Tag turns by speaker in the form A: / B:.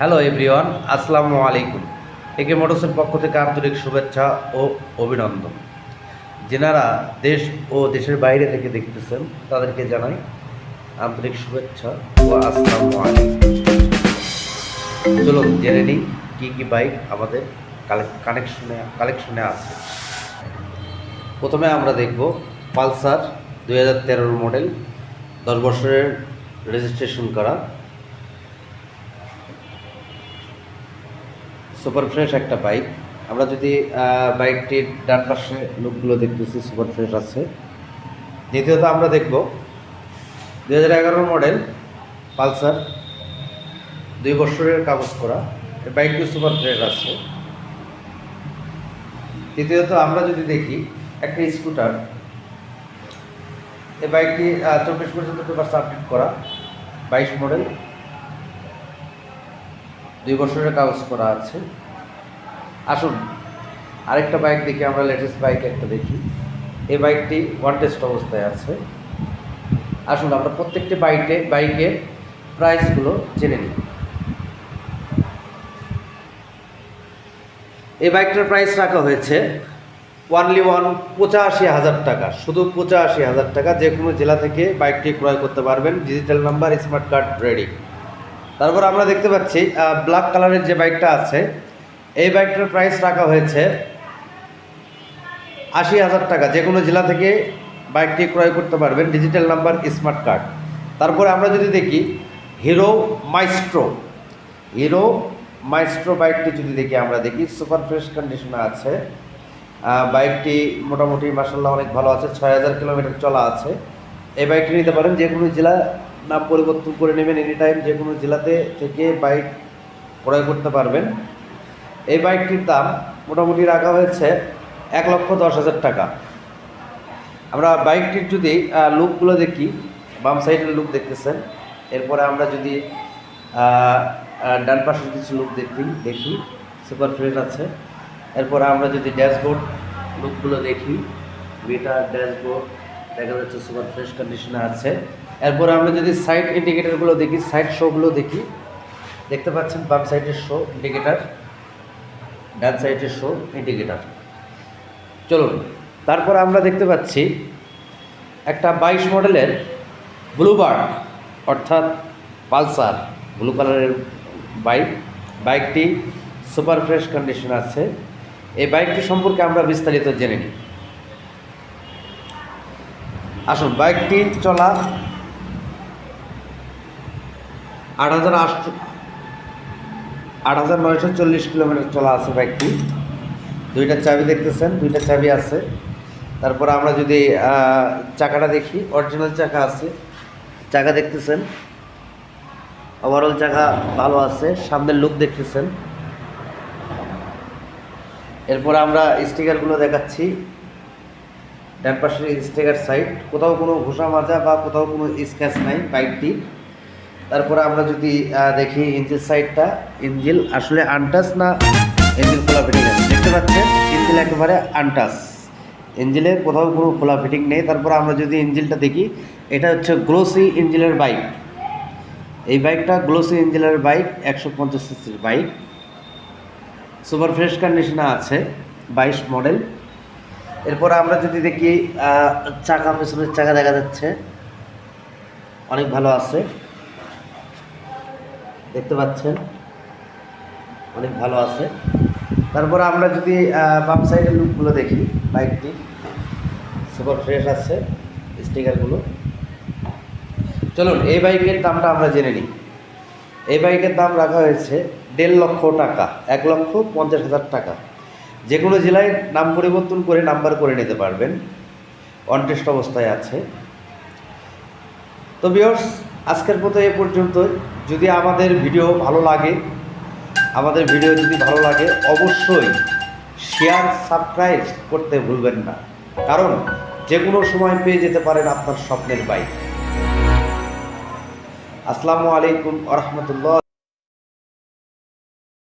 A: Hello everyone আসসালামু আলাইকুম একে মোটরসের পক্ষ থেকে আন্তরিক শুভেচ্ছা ও অভিনন্দন। যেনারা দেশ ও দেশের বাইরে থেকে দেখতেছেন, তাদেরকে জানাই আন্তরিক শুভেচ্ছা ও আসসালামু আলাইকুম। চলুন জেনে নিই কী কী বাইক আমাদের কানেকশনে, কালেকশনে আছে। প্রথমে আমরা দেখব পালসার দুই হাজার মডেল, দশ বছরের রেজিস্ট্রেশন করা সুপার ফ্রেশ একটা বাইক আমরা যদি বাইকটির ডান পাশে লুকগুলো দেখতেছি সুপার ফ্রেশ আছে। দ্বিতীয়ত আমরা দেখব দু হাজার এগারোর মডেল পালসার, দুই বছরের কাগজ করা। এই বাইকটি সুপার ফ্রেশ আছে। তৃতীয়ত আমরা যদি দেখি, একটা স্কুটার এই বাইকটি চব্বিশ পর্যন্ত পেপার সাবমিট করা, বাইশ মডেল দুই বছরের কাগজ করা আছে। আসুন, আরেকটা বাইক দেখি, আমরা লেটেস্ট বাইক একটা দেখি। এই বাইকটি ওয়ান টেস্ট অবস্থায় আছে। আসুন, আমরা প্রত্যেকটি বাইকে বাইকের প্রাইসগুলো জেনে নিই। এই বাইকটার প্রাইস রাখা হয়েছে ওয়ানলি ওয়ান পঁচাশি হাজার টাকা, শুধু পঁচাশি হাজার টাকা। যে কোনো জেলা থেকে বাইকটি ক্রয় করতে পারবেন। Digital number smart card ready তারপর আমরা দেখতে পাচ্ছি ব্ল্যাক কালারের যে বাইকটা আছে, এই বাইকটার প্রাইস রাখা হয়েছে আশি হাজার টাকা। যে কোনো জেলা থেকে বাইকটি ক্রয় করতে পারবেন ডিজিটাল নাম্বার স্মার্ট কার্ড তারপরে আমরা যদি দেখি হিরো মাইস্ট্রো হিরো মাইস্ট্রো বাইকটি যদি দেখি, আমরা দেখি সুপার ফ্রেশ কন্ডিশনে আছে। বাইকটি মোটামুটি মাসাল্লাহ অনেক ভালো আছে, ছয় হাজার কিলোমিটার চলা আছে। এই বাইকটি নিতে পারেন যে কোনো জেলা নাম পরিবর্তন করে নেবেন এনি টাইম যে কোনো জেলাতে থেকে বাইক ক্রয় করতে পারবেন। এই বাইকটির দাম মোটামুটি রাখা হয়েছে এক লক্ষ দশ হাজার টাকা। আমরা বাইকটির যদি লুকগুলো দেখি, বাম সাইডের লুক দেখতেছেন, এরপরে আমরা যদি ডান পাশের কিছু লুক দেখি দেখি সুপার ফ্রেশ আছে। এরপরে আমরা যদি ড্যাশবোর্ড লুকগুলো দেখি মিটার ড্যাশবোর্ড দেখা যাচ্ছে সুপার ফ্রেশ কন্ডিশনে আছে। এরপরে আমরা যদি সাইড ইন্ডিকেটারগুলো দেখি সাইড শোগুলো দেখি, দেখতে পাচ্ছেন বাম সাইডের শো ইন্ডিকেটার ডান সাইডের শো ইন্ডিকেটার চলুন, তারপর আমরা দেখতে পাচ্ছি একটা বাইশ মডেলের ব্লুবার্ড অর্থাৎ পালসার ব্লু কালারের বাইক বাইকটি সুপার ফ্রেশ কন্ডিশন আছে। এই বাইকটি সম্পর্কে আমরা বিস্তারিত জেনে নিই। আসুন, বাইকটি চলা আট হাজার আটশো আট হাজার নয়শো চল্লিশ কিলোমিটার চলা আছে বাইকটি। দুইটা চাবি দেখতেছেন, দুইটা চাবি আছে। তারপর আমরা যদি চাকাটা দেখি অরিজিনাল চাকা আছে। চাকা দেখতেছেন ওভারঅল চাকা ভালো আছে, সামনের লুক দেখতেছেন। এরপর আমরা স্টিকারগুলো দেখাচ্ছি। ডান স্টিকার সাইড, কোথাও কোনো ঘোষা মাজা বা কোথাও কোনো স্ক্র্যাচ নাই বাইকটি তারপরে আমরা যদি দেখি ইঞ্জিল সাইডটা, ইঞ্জিল আসলে আনটাস না ইঞ্জিল খোলা ফিটিং আছে দেখতে পাচ্ছেন, ইঞ্জিল একেবারে আনটাস। ইঞ্জিলের কোথাও কোনো খোলা ফিটিং নেই। তারপরে আমরা যদি ইঞ্জিলটা দেখি, এটা হচ্ছে গ্লোসি ইঞ্জিলের বাইক। এই বাইকটা গ্লোসি ইঞ্জিলের বাইক, একশো পঞ্চাশ সিসির বাইক। সুপার ফ্রেশ কন্ডিশনে আছে, বাইশ মডেল। এরপর আমরা যদি দেখি চাকা পেছনের চাকা দেখা যাচ্ছে। অনেক ভালো আছে। দেখতে পাচ্ছেন? অনেক ভালো আছে। তারপর আমরা যদি বাম সাইডের লুকগুলো দেখি, বাইকটি। সুপার ফ্রেশ আছে, স্টিকারগুলো। চলুন, এই বাইকের দামটা আমরা জেনে নিই। এই বাইকের দাম রাখা হয়েছে দেড় লক্ষ টাকা, এক লক্ষ পঞ্চাশ হাজার টাকা। যে কোনো জেলায় নাম পরিবর্তন করে নাম্বার করে নিতে পারবেন। অনটেস্ট অবস্থায় আছে। তো বিয়র্স আজকের মতো এ পর্যন্ত যদি আমাদের ভিডিও ভালো লাগে, আমাদের ভিডিও যদি ভালো লাগে, অবশ্যই শেয়ার সাবস্ক্রাইব করতে ভুলবেন না। কারণ যে কোনো সময় পেয়ে যেতে পারেন আপনার স্বপ্নের বাইক আসসালামু আলাইকুম আ রহমতুল্লাহ।